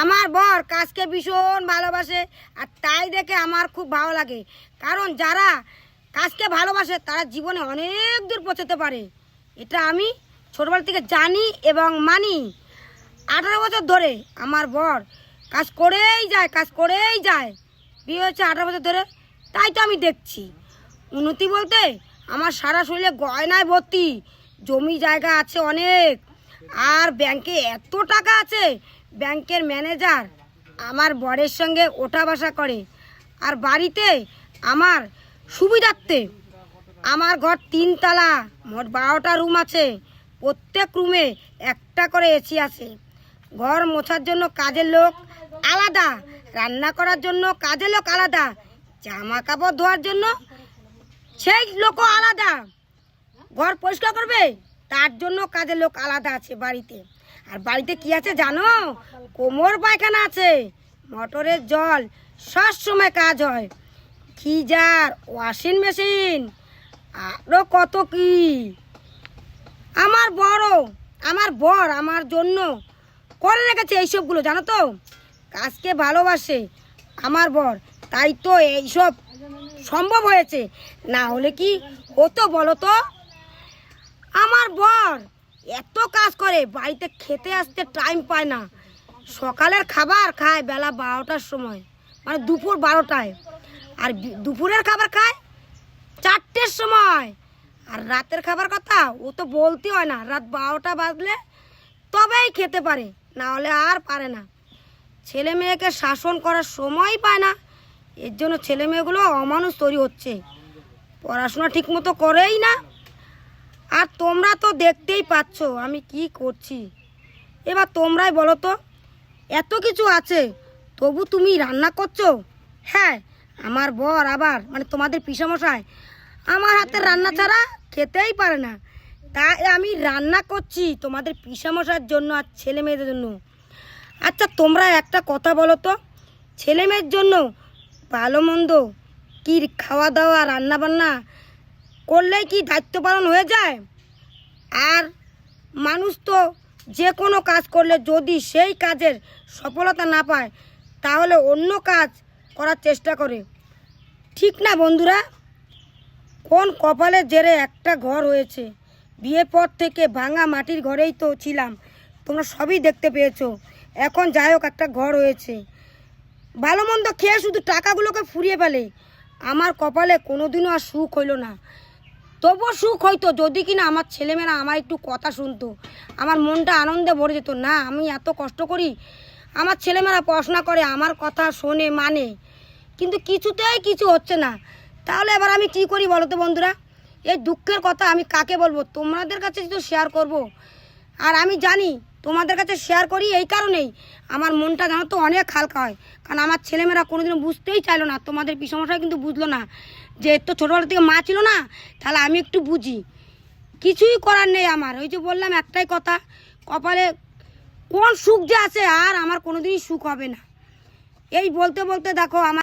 আমার বর কাজকে ভীষণ ভালোবাসে, আর তাই দেখে আমার খুব ভালো লাগে। কারণ যারা কাজকে ভালোবাসে, তারা জীবনে অনেক দূর পৌঁছতে পারে। এটা আমি ছোটবেলা থেকে জানি এবং মানি। আঠারো বছর ধরে আমার বর কাজ করেই যায়, কাজ করেই যায়। বিয়ে হচ্ছে আঠারো বছর ধরে, তাই তো আমি দেখছি। উন্নতি বলতে আমার সারা শরীরে গয়নায় ভর্তি, জমি জায়গা আছে অনেক, আর ব্যাংকে এত টাকা আছে ব্যাংকের ম্যানেজার আমার বরের সঙ্গে ওঠা বসা করে। আর বাড়িতে আমার সুবিধার্থে আমার ঘর তিনতলা, মোট বারোটা রুম আছে। প্রত্যেক রুমে একটা করে এসি আছে। ঘর মোছার জন্য কাজের লোক আলাদা, রান্না করার জন্য কাজের লোক আলাদা জামা কাপড় ধোয়ার জন্য সেই লোকও আলাদা। ঘর পরিষ্কার করবে, তার জন্য কাজের লোক আলাদা আছে বাড়িতে। আর বাড়িতে কি আছে জানো? কোমর পায়খানা আছে, মোটরের জল, সব সময় কাজ হয়। গিজার ওয়াশিং মেশিন আরও কত কি? আমার বড়, আমার বর আমার জন্য করে রেখেছে এইসবগুলো, জানো তো? কাজকে ভালোবাসে আমার বর, তাই তো এইসব সম্ভব হয়েছে। না হলে কি হতো বলো তো? আমার বর এত কাজ করে, বাড়িতে খেতে আসতে টাইম পায় না। সকালের খাবার খায় বেলা বারোটার সময় মানে দুপুর বারোটায়। আর দুপুরের খাবার খায় চারটের সময়। আর রাতের খাবার কথা, ও তো বলতে হয় না, রাত বারোটা বাজলে তবেই খেতে পারে না হলে আর পারে না। ছেলে মেয়েকে শাসন করার সময় পায় না, এর জন্য ছেলে মেয়েগুলো অমানুষ তৈরি হচ্ছে। পড়াশোনা ঠিক মতো করেই না আর তোমরা তো দেখতেই পাচ্ছ আমি কি করছি। এবার তোমরাই বলো তো, এত কিছু আছে, তবু তুমি রান্না করছ? হ্যাঁ আমার বর আবার মানে তোমাদের পিসামশাই, আমার হাতের রান্না ছাড়া খেতেই পারে না। তাই আমি রান্না করছি তোমাদের পিসামশার জন্য আর ছেলে মেয়েদের জন্য। আচ্ছা তোমরা একটা কথা বলো তো, ছেলে মেয়ের জন্য ভালো মন্দ কী খাওয়া দাওয়া রান্না বান্না করলেই কি দায়িত্ব পালন হয়ে যায়? আর মানুষ তো যে কোনো কাজ করলে যদি সেই কাজের সফলতা না পায়, তাহলে অন্য কাজ করার চেষ্টা করে। ঠিক না বন্ধুরা? কোন কপালে জেরে একটা ঘর হয়েছে? বিয়ের পর থেকে ভাঙা মাটির ঘরেই তো ছিলাম। তোমরা সবই দেখতে পেয়েছ। এখন যাই হোক, একটা ঘর হয়েছে। ভালো মন্দ খেয়ে শুধু টাকাগুলোকে ফুরিয়ে ফেলে। আমার কপালে কোনোদিনও আর সুখ হইল না। তবুও সুখ হইতো যদি কিনা আমার ছেলেমেয়েরা আমার একটু কথা শুনতো। আমার মনটা আনন্দে ভরে যেত। না, আমি এত কষ্ট করি, আমার ছেলেমেয়েরা পড়াশোনা করে, আমার কথা শোনে মানে। কিন্তু কিছুতেই কিছু হচ্ছে না। তাহলে এবার আমি কি করি বলো তো বন্ধুরা? এই দুঃখের কথা আমি কাকে বলব? তোমাদের কাছে তো শেয়ার করব। আর আমি জানি, তোমাদের কাছে শেয়ার করি এই কারণেই। আমার মনটা জানো তো অনেক হালকা হয়। কারণ আমার ছেলেমেয়েরা কোনোদিনও বুঝতেই চাইলো না। তোমাদের বিষমশাই কিন্তু বুঝলো না। যে তো ছোটোবেলা থেকে মা ছিল না, তাহলে আমি একটু বুঝি। কিছুই করার নেই আমার। ওই যে বললাম একটাই কথা, কপালে কোন সুখ যে আছে আর আমার কোনোদিনই সুখ হবে না। এই বলতে বলতে দেখো, আমার